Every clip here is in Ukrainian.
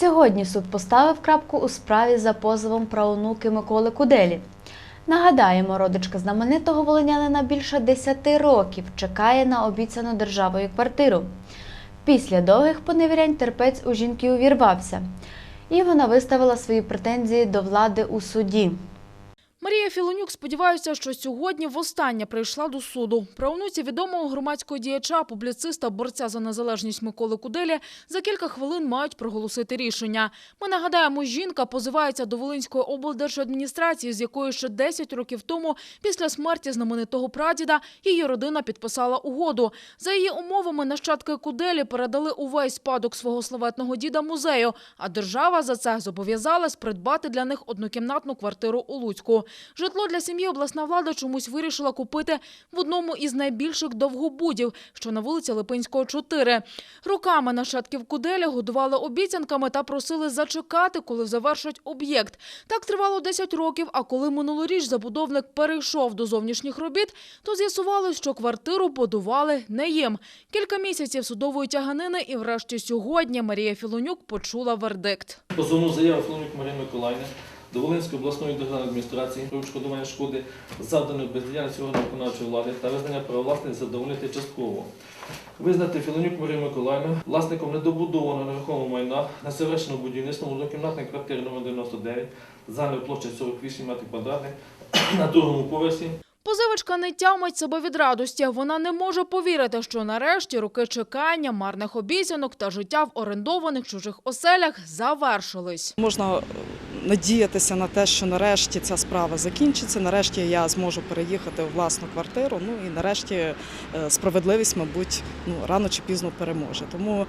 Сьогодні суд поставив крапку у справі за позовом правонуки Миколи Куделі. Нагадаємо, родичка знаменитого волинянина більше 10 років чекає на обіцяну державою квартиру. Після довгих поневірянь терпець у жінки увірвався, і вона виставила свої претензії до влади у суді. Марія Філонюк сподівається, що сьогодні востаннє прийшла до суду. Правонуці відомого громадського діяча, публіциста, борця за незалежність Миколи Куделі за кілька хвилин мають проголосити рішення. Ми нагадаємо, жінка позивається до Волинської облдержадміністрації, з якою ще 10 років тому, після смерті знаменитого прадіда, її родина підписала угоду. За її умовами, нащадки Куделі передали увесь спадок свого славетного діда музею, а держава за це зобов'язалась придбати для них однокімнатну квартиру у Луцьку. Житло для сім'ї обласна влада чомусь вирішила купити в одному із найбільших довгобудів, що на вулиці Липинського, 4. Роками нащадків Куделя годували обіцянками та просили зачекати, коли завершать об'єкт. Так тривало 10 років, а коли минулоріч забудовник перейшов до зовнішніх робіт, то з'ясувалось, що квартиру будували не їм. Кілька місяців судової тяганини і врешті сьогодні Марія Філонюк почула вердикт. Позовну заяву Флорик Марії Миколаївни до Волинської обласної державної адміністрації про відшкодування шкоди, завданої бездіяльності органу виконавчої влади та визнання права власності задовольнити частково. Визнати Філонюк Марію Миколаївну власником недобудованого нерухомого майна на завершеному будівництвом однокімнатної квартири номер 99 загальною площею 48 метрів квадратних на другому поверсі Позивачка не тямить себе від радості. Вона не може повірити, що нарешті роки чекання, марних обіцянок та життя в орендованих чужих оселях завершились. Можна надіятися на те, що нарешті ця справа закінчиться. Нарешті я зможу переїхати у власну квартиру. Ну і нарешті е, справедливість, мабуть, ну рано чи пізно переможе. Тому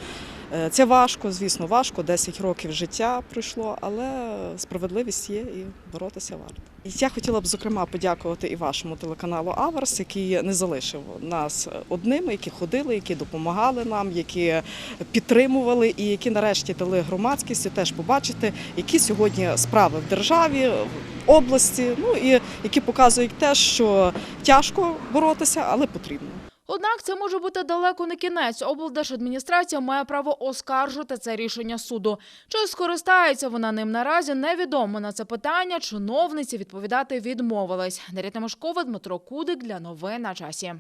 це важко, звісно, важко. 10 років життя пройшло, але справедливість є і боротися варто. Я хотіла б зокрема подякувати і вашому телеканалу Аверс, який не залишив нас одними, які ходили, які допомагали нам, які підтримували і які нарешті дали громадськості теж побачити, які сьогодні справи в державі, в області, ну і які показують те, що тяжко боротися, але потрібно. Однак це може бути далеко не кінець. Облдержадміністрація має право оскаржити це рішення суду. Чи скористається вона ним наразі, невідомо. На це питання чиновниці відповідати відмовились. Дар'я Дмитро Кудик для новин на часі.